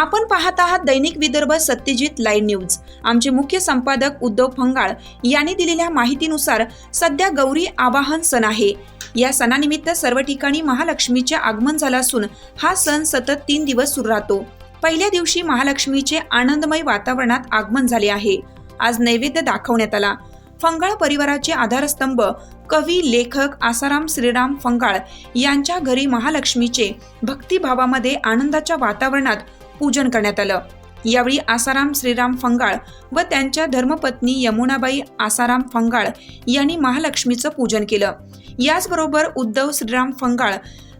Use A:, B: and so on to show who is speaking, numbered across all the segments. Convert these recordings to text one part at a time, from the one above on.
A: आपण पाहत आहात दैनिक विदर्भ सत्यजित लाईव्ह न्यूज. आमचे मुख्य संपादक उद्धव फंगाळ यांनी दिलेल्या माहितीनुसार सध्या गौरी आवाहन सण आहे. या सणानिमित्त सर्व ठिकाणी महालक्ष्मीचे आगमन झालं असून हा सण सतत तीन दिवस सुरू राहतो. पहिल्या दिवशी महालक्ष्मीचे आनंदमय वातावरणात आगमन झाले आहे. आज नैवेद्य दाखवण्यात आला. फंगाळ परिवाराचे आधारस्तंभ कवी लेखक आसाराम श्रीराम फंगाळ यांच्या घरी महालक्ष्मीचे भक्तिभावामध्ये आनंदाच्या वातावरणात पूजन करण्यात आलं. यावेळी आसाराम श्रीराम फंगाळ व त्यांच्या धर्मपत्नी यमुनाबाई आसाराम फंगाळ यांनी महालक्ष्मीचं पूजन केलं. याचबरोबर उद्धव श्रीराम फंगाळ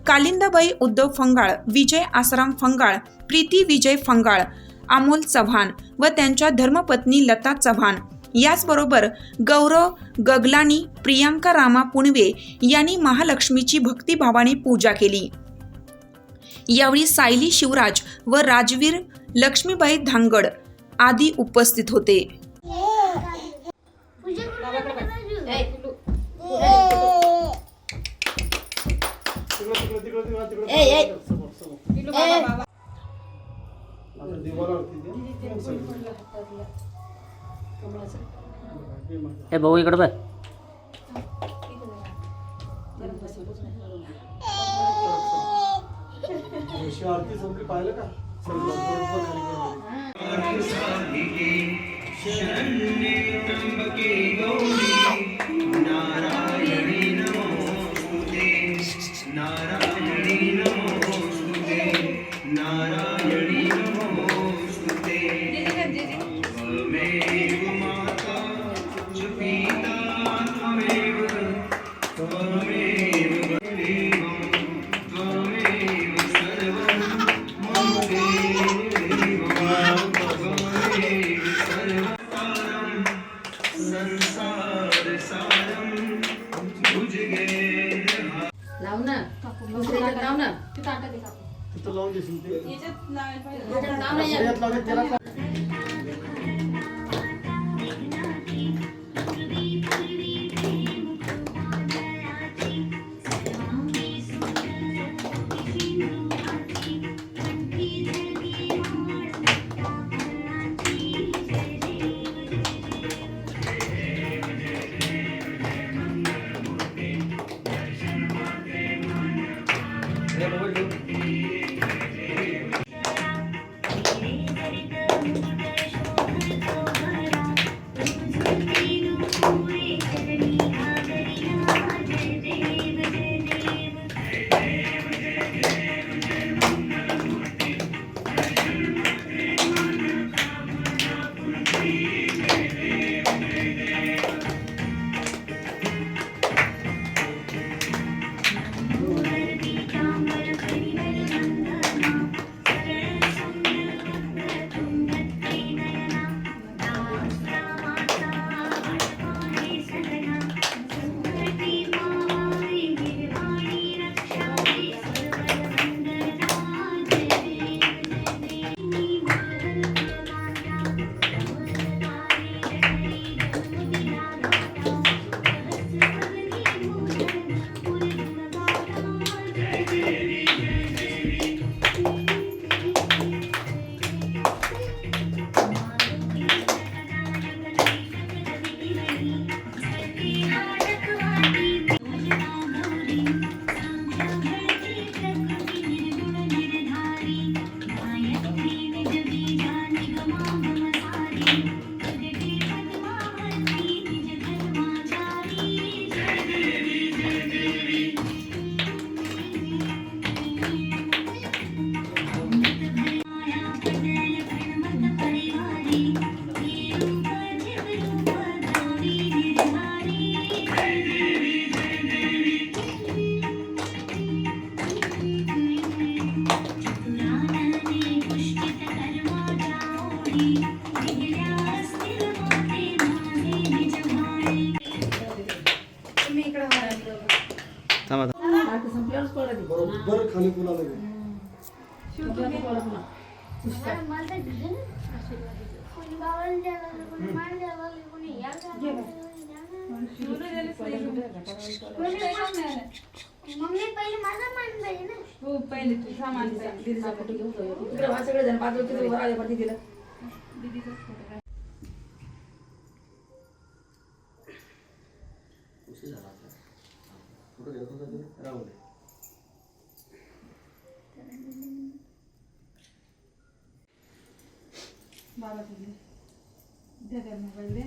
A: कालिंदाबाई उद्धव फंगाळ विजय आसाराम फंगाळ प्रीती विजय फंगाळ अमोल चव्हाण व त्यांच्या धर्मपत्नी लता चव्हाण. याचबरोबर गौरव गगलानी प्रियांका रामा पुणवे यांनी महालक्ष्मीची भक्तिभावाने पूजा केली. यावेळी सायली शिवराज व राजवीर लक्ष्मीबाई धांगड आदी उपस्थित होते.
B: ए भाऊ इकडे बघ.
C: दिवशी आरती संपली पाहिलं का? नारायणी नमो नारायण ते
D: याच्यात लाव ना
E: मम्मी पहिले माझा मान पाहिजे ना
F: हो पहिले तू? सामान
D: दीदीचा फोटो घेऊन इकडे सगळे जण पाच तिथे वर आले पण दीदीला
F: फोटो
C: राहू दे
F: बाबा तुझे द्या त्या मोबाईल द्या